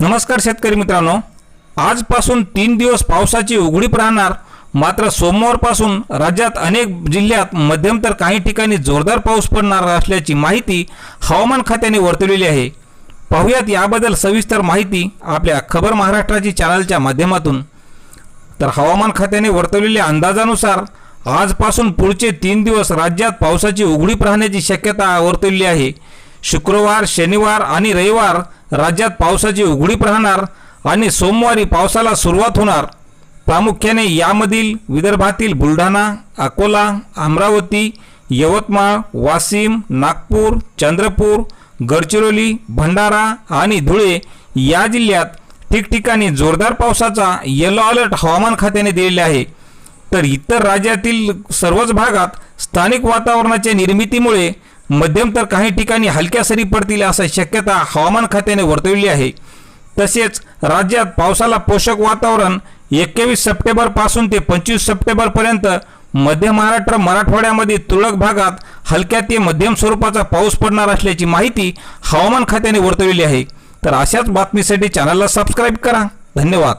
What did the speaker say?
नमस्कार शेतकरी मित्रांनो. आजपासून तीन दिवस पावसाची उघडीप राहणार. मात्र सोमवारपासून राज्यात अनेक जिल्ह्यात मध्यम तर काही ठिकाणी जोरदार पाऊस पडणार असल्याची माहिती हवामान खात्याने वर्तवलेली आहे. पाहुयात याबद्दल सविस्तर माहिती आपल्या खबर महाराष्ट्राची चॅनलच्या माध्यमातून. तर हवामान खात्याने वर्तवलेल्या अंदाजानुसार आजपासून पुढचे तीन दिवस राज्यात पावसाची उघडीप राहण्याची शक्यता वर्तवली आहे. शुक्रवार शनिवार आणि रविवार राज्यात पावसाची उघडीप राहणार आणि सोमवारी पावसाला सुरुवात होणार. प्रामुख्याने यामधील विदर्भातील बुलढाणा अकोला अमरावती यवतमाळ वाशिम नागपूर चंद्रपूर गडचिरोली भंडारा आणि धुळे या जिल्ह्यात ठिकठिकाणी जोरदार पावसाचा येलो अलर्ट हवामान खात्याने दिलेला आहे. तर इतर राज्यातील सर्वच भागात स्थानिक वातावरणाच्या निर्मितीमुळे मध्यम तर काही ठिकाणी हलक्या सरी पडतील असा शक्यता हवामान खात्याने वर्तवली आहे. तसेच राज्यात पावसाला पोषक वातावरण एकवीस सप्टेंबरपासून ते पंचवीस सप्टेंबरपर्यंत मध्य महाराष्ट्र मराठवाड्यामध्ये तुरळक भागात हलक्या ते मध्यम स्वरूपाचा पाऊस पडणार असल्याची माहिती हवामान खात्याने वर्तवली आहे. तर अशाच बातमीसाठी चॅनलला सबस्क्राईब करा. धन्यवाद.